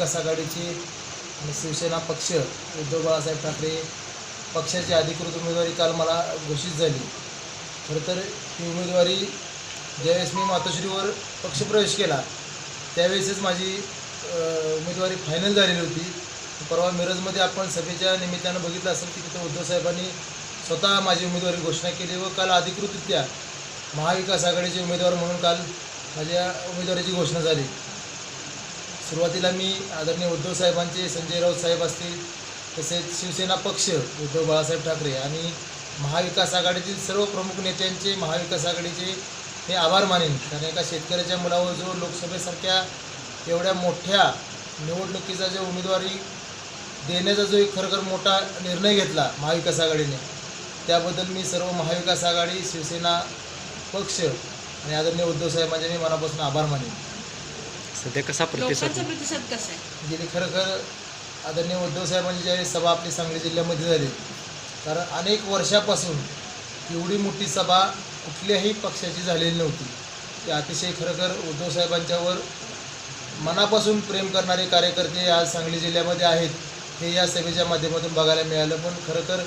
महाविकास आघाडीची आणि शिवसेना पक्ष उद्धव बाळासाहेब ठाकरे पक्षाची अधिकृत उमेदवारी काल मला घोषित झाली. खरं तर ही उमेदवारी ज्यावेळेस मी मातोश्रीवर पक्षप्रवेश केला त्यावेळेसच माझी उमेदवारी फायनल झालेली होती. परवा मिरजमध्ये आपण सभेच्या निमित्तानं बघितलं असेल की तिथं उद्धवसाहेबांनी स्वतः माझी उमेदवारी घोषणा केली व काल अधिकृतरित्या महाविकास आघाडीचे उमेदवार म्हणून काल माझ्या उमेदवारीची घोषणा झाली. सुरुवातीला मी आदरणीय उद्धव साहेबांचे संजय राऊत साहेब असतील तसेच शिवसेना पक्ष उद्धव बाळासाहेब ठाकरे आणि महाविकास आघाडीतील सर्व प्रमुख नेत्यांचे महाविकास आघाडीचे हे आभार मानेन. कारण एका शेतकऱ्याच्या मुलावर जो लोकसभेसारख्या एवढ्या मोठ्या निवडणुकीचा जो उमेदवारी देण्याचा जो एक खरोखर मोठा निर्णय घेतला महाविकास आघाडीने त्याबद्दल मी सर्व महाविकास आघाडी शिवसेना पक्ष आणि आदरणीय उद्धव साहेबांचे मी मनापासून आभार मानेन. सध्या कसा प्रतिसाद लोकांचा प्रतिसाद कसा आहे? गेली खरोखर आदरणीय उद्धव साहेबांची ज्यावेळी सभा आपली सांगली जिल्ह्यामध्ये झाली. कारण अनेक वर्षापासून एवढी मोठी सभा कुठल्याही पक्षाची झालेली नव्हती. ते अतिशय खरोखर उद्धव साहेबांच्यावर मनापासून प्रेम करणारे कार्यकर्ते आज सांगली जिल्ह्यामध्ये आहेत. हे या सभेच्या माध्यमातून बघायला मिळालं. पण खरं तर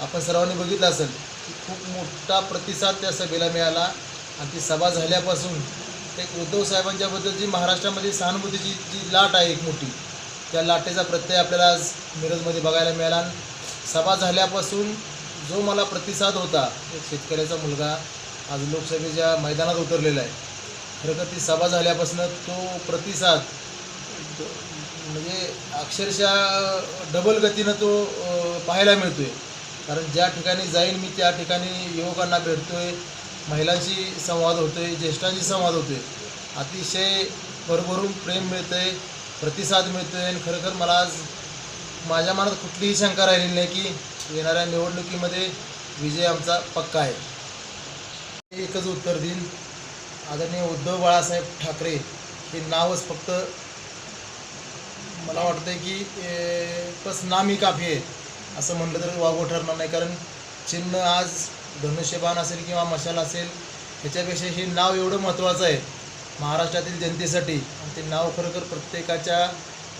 आपण सर्वांनी बघितलं असेल की खूप मोठा प्रतिसाद त्या सभेला मिळाला. आणि ती सभा झाल्यापासून एक उद्धव साहेबांच्याबद्दल जी महाराष्ट्रामध्ये सहानुभूतीची जी लाट आहे एक मोठी त्या लाटेचा प्रत्यय आपल्याला आज मिरजमध्ये बघायला मिळाला. आणि सभा झाल्यापासून जो मला प्रतिसाद होता एक शेतकऱ्याचा मुलगा आज लोकसभेच्या मैदानात उतरलेला आहे. खरं तर ती सभा झाल्यापासून तो प्रतिसाद म्हणजे अक्षरशः डबल गतीनं तो पाहायला मिळतो आहे कारण ज्या ठिकाणी जाईन मी त्या ठिकाणी युवकांना भेटतो आहे महिलांशी संवाद होतोय ज्येष्ठांशी संवाद होतोय. अतिशय भरभरून प्रेम मिळतंय प्रतिसाद मिळतोय आणि खरोखर मला आज माझ्या मनात कुठलीही शंका राहिलेली नाही की येणाऱ्या निवडणुकीमध्ये विजय आमचा पक्का आहे. एकच उत्तर देईन. आदरणीय उद्धव बाळासाहेब ठाकरे हे नावच फक्त मला वाटतं की बस नामी काफी आहे. असं म्हटलं तर वागो ठरणार नाही कारण चिन्ह आज धनुष्यबाण असेल किंवा मशाल असेल ह्याच्यापेक्षा हे नाव एवढं महत्त्वाचं आहे महाराष्ट्रातील जनतेसाठी. आणि ते नाव खरोखर प्रत्येकाच्या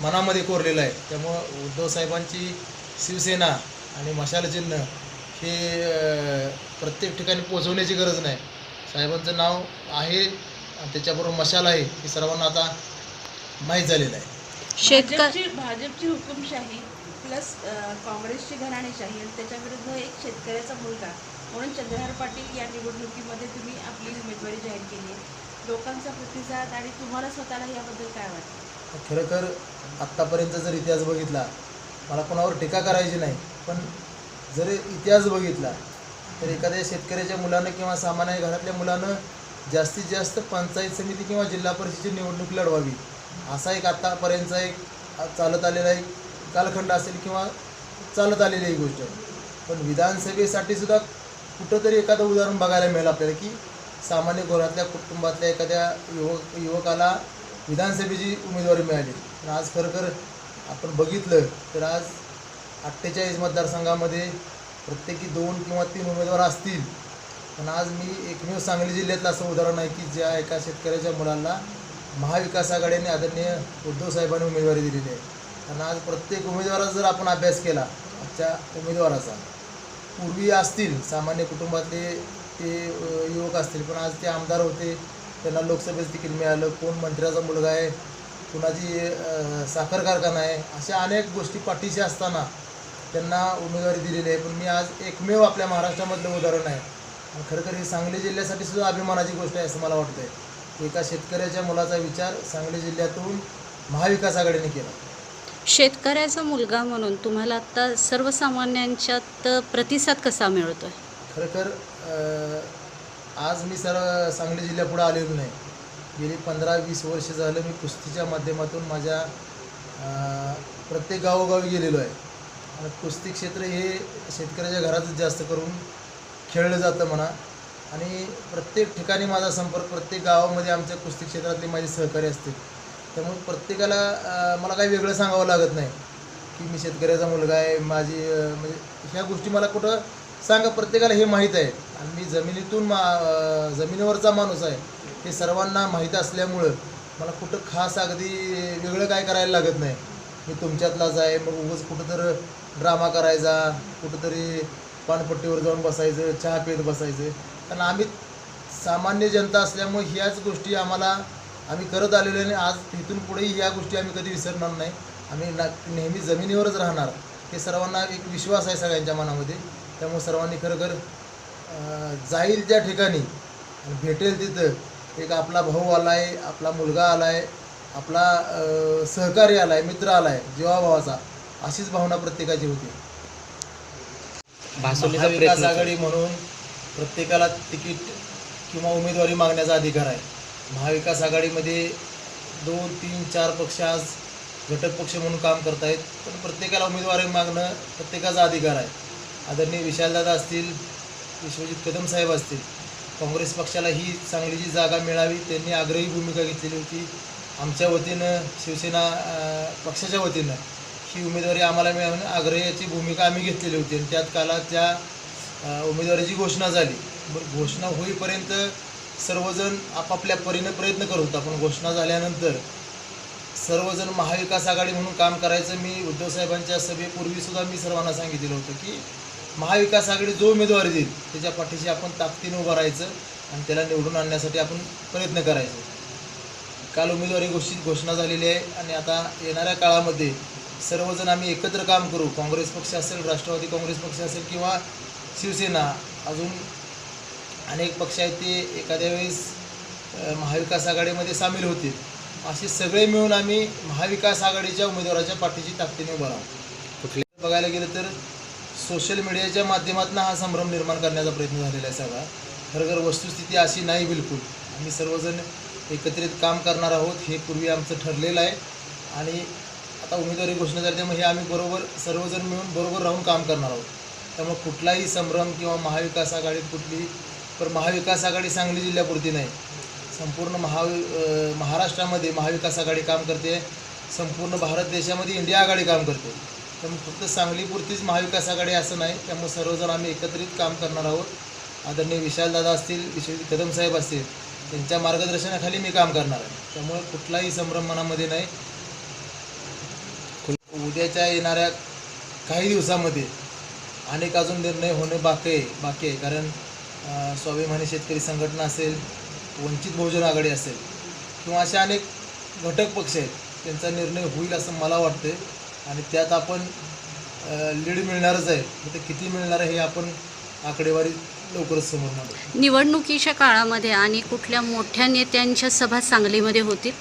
मनामध्ये कोरलेलं आहे. त्यामुळं उद्धव साहेबांची शिवसेना आणि मशाल चिन्ह हे प्रत्येक ठिकाणी पोचवण्याची गरज नाही. साहेबांचं नाव आहे आणि त्याच्याबरोबर मशाल आहे हे सर्वांना आता माहीत झालेलं आहे. शेतकरी भाजपची हुकुमशाही प्लस काँग्रेसची घराणेशाही आणि त्याच्या विरुद्ध एक शेतकऱ्याचा मुलगा म्हणून चंद्रहार पाटील या निवडणुकीमध्ये तुम्ही आपली उमेदवारी जाहीर केली आहे. लोकांचा प्रतिसाद आणि तुम्हाला स्वतःला याबद्दल काय वाटतं? खरं तर आत्तापर्यंत जर इतिहास बघितला मला कोणावर टीका करायची नाही पण जर इतिहास बघितला तर एखाद्या शेतकऱ्याच्या मुलानं किंवा सामान्य घरातल्या मुलानं जास्तीत जास्त पंचायत समिती किंवा जिल्हा परिषदेची निवडणूक लढवावी. असा एक आत्तापर्यंतचा एक चालत आलेला एक कालखंड असेल किंवा चालत आलेली एक गोष्ट. पण विधानसभेसाठी सुद्धा कुठंतरी एखादं उदाहरण बघायला मिळेल आपल्याला की सामान्य घरातल्या कुटुंबातल्या एखाद्या युवक युवकाला विधानसभेची उमेदवारी मिळाली. पण आज खरोखर आपण बघितलं तर आज अठ्ठेचाळीस मतदारसंघामध्ये प्रत्येकी दोन किंवा तीन उमेदवार असतील. पण आज मी एकमेव सांगली जिल्ह्यातलं असं उदाहरण आहे की ज्या एका शेतकऱ्याच्या मुलांना महाविकास आघाडीने आदरणीय उद्धव साहेबांनी उमेदवारी दिलेली आहे. कारण आज प्रत्येक उमेदवाराचा जर आपण अभ्यास केला आजच्या उमेदवाराचा पूर्वी असतील सामान्य कुटुंबातले ते युवक असतील पण आज ते आमदार होते त्यांना लोकसभेचं तिकीट मिळालं. कोण मंत्र्याचा मुलगा आहे कुणाची साखर कारखाना आहे अशा अनेक गोष्टी पाठीशी असताना त्यांना उमेदवारी दिलेली आहे. पण मी आज एकमेव आपल्या महाराष्ट्रामधलं उदाहरण आहे. आणि खरं ही सांगली जिल्ह्यासाठी सुद्धा अभिमानाची गोष्ट आहे असं मला वाटतंय. आहे एका शेतकऱ्याच्या मुलाचा विचार सांगली जिल्ह्यातून महाविकास आघाडीने केला. शेतकऱ्याचा मुलगा म्हणून तुम्हाला आता सर्वसामान्यांच्यात प्रतिसाद कसा मिळतोय? खरं तर अ, आज मी सर सांगली जिल्ह्यापुढं आलेलो नाही. गेली पंधरा वीस वर्ष झालं मी कुस्तीच्या माध्यमातून माझ्या अ, प्रत्येक गावोगावी गेलेलो आहे. आणि कुस्ती क्षेत्र हे शेतकऱ्याच्या घरातच जास्त करून खेळलं जातं म्हणा. आणि प्रत्येक ठिकाणी माझा संपर्क प्रत्येक गावामध्ये आमच्या कुस्ती क्षेत्रातले माझे सहकारी असतील. त्यामुळे प्रत्येकाला मला काही वेगळं सांगावं लागत नाही की मी शेतकऱ्याचा मुलगा आहे माझी म्हणजे ह्या गोष्टी मला कुठं सांगा प्रत्येकाला हे माहीत आहे. आणि मी जमिनीतून मा जमिनीवरचा माणूस आहे हे सर्वांना माहीत असल्यामुळं मला कुठं खास अगदी वेगळं काय करायला लागत नाही. मी तुमच्यातलाच आहे मग उगाच कुठं तर ड्रामा करायचा कुठंतरी पानपट्टीवर जाऊन बसायचं चहा पीत बसायचं. कारण आम्ही सामान्य जनता असल्यामुळे ह्याच गोष्टी आम्हाला आम्ही करत आलेलो आणि आज इथून पुढेही ह्या गोष्टी आम्ही कधी विसरणार नाही. आम्ही ना नेहमी जमिनीवरच राहणार. हे सर्वांना एक विश्वास आहे सगळ्यांच्या मनामध्ये. त्यामुळे सर्वांनी खरोखर अं, जाईल त्या ठिकाणी भेटेल तिथं. एक आपला भाऊ आला आहे आपला मुलगा आला आहे आपला सहकारी आला आहे मित्र आला आहे जीवाभावाचा अशीच भावना प्रत्येकाची होती. महाविकास आघाडी म्हणून प्रत्येकाला तिकीट किंवा उमेदवारी मागण्याचा अधिकार आहे. महाविकास आघाडीमध्ये दोन तीन चार पक्ष आज घटक पक्ष म्हणून काम करत आहेत. पण प्रत्येकाला उमेदवारी मागणं प्रत्येकाचा अधिकार आहे. आदरणीय विशालदादा असतील विश्वजित कदम साहेब असतील काँग्रेस पक्षाला ही चांगली जी जागा मिळावी त्यांनी आग्रही भूमिका घेतलेली होती. आमच्या वतीनं शिवसेना पक्षाच्या वतीनं ही उमेदवारी आम्हाला मिळवणं आग्रहाची भूमिका आम्ही घेतलेली होती. आणि त्यात काला त्या उमेदवारीची घोषणा झाली. घोषणा होईपर्यंत सर्वजण आपापल्या परीनं प्रयत्न करत आपण घोषणा झाल्यानंतर सर्वजण महाविकास आघाडी म्हणून काम करायचं मी उद्धवसाहेबांच्या सभेपूर्वीसुद्धा मी सर्वांना सांगितलेलं होतं की महाविकास आघाडी जो उमेदवारी देईल त्याच्या पाठीशी आपण ताकदीने उभं राहायचं आणि त्याला निवडून आणण्यासाठी आपण प्रयत्न करायचं. काल उमेदवारी घोषित घोषणा झालेली आहे आणि आता येणाऱ्या काळामध्ये सर्वजण आम्ही एकत्र काम करू. काँग्रेस पक्ष असेल राष्ट्रवादी काँग्रेस पक्ष असेल किंवा शिवसेना अजून अनेक पक्ष आहेत ते एखाद्या वेळेस महाविकास आघाडीमध्ये सामील होतील. असे सगळे मिळून आम्ही महाविकास आघाडीच्या उमेदवाराच्या पाठीची ताकदीने उभा राहू. कुठले बघायला गेलं तर सोशल मीडियाच्या माध्यमातून हा संभ्रम निर्माण करण्याचा प्रयत्न झालेला आहे सगळा. खरं तर वस्तुस्थिती अशी नाही बिलकुल. आम्ही सर्वजण एकत्रित काम करणार आहोत हे पूर्वी आमचं ठरलेलं आहे. आणि आता उमेदवारी घोषणा झाली त्यामुळे हे आम्ही बरोबर सर्वजण मिळून बरोबर राहून काम करणार आहोत. त्यामुळे कुठलाही संभ्रम किंवा महाविकास आघाडीत कुठली पण महाविकास आघाडी सांगली जिल्ह्यापुरती नाही. संपूर्ण महावि महाराष्ट्रामध्ये महाविकास आघाडी काम करते. संपूर्ण भारत देशामध्ये इंडिया आघाडी काम करते. त्यामुळे फक्त सांगलीपुरतीच महाविकास आघाडी असं नाही त्यामुळे सर्वजण आम्ही एकत्रित काम करणार आहोत. आदरणीय विशालदादा असतील विश्वजित कदम साहेब असतील त्यांच्या मार्गदर्शनाखाली मी काम करणार आहे. त्यामुळे कुठलाही संभ्रम मनामध्ये नाही. उद्याच्या येणाऱ्या काही दिवसामध्ये अनेक अजून निर्णय होणे बाकी आहे बाकी आहे. कारण स्वाभिमानी शेतकरी संघटना असेल वंचित बहुजन आघाडी असेल किंवा असे अनेक घटक पक्ष आहेत त्यांचा निर्णय होईल असं मला वाटतं आणि त्यात आपण लीड मिळणारच आहे. मग ते किती मिळणार आहे हे आपण आकडेवारी लवकरच समोर मांडू. निवडणुकीच्या काळामध्ये आणि कुठल्या मोठ्या नेत्यांच्या सभा सांगलीमध्ये होतील?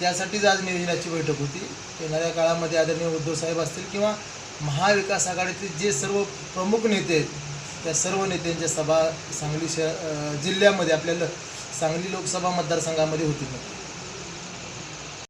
त्यासाठीच आज नियोजनाची बैठक होती. येणाऱ्या काळामध्ये आदरणीय उद्धव साहेब असतील किंवा महाविकास आघाडीतले जे सर्व प्रमुख नेते आहेत त्या सर्व नेत्यांच्या सभा सांगली शह जिल्ह्यामध्ये आपल्याला सांगली लोकसभा मतदारसंघामध्ये होतील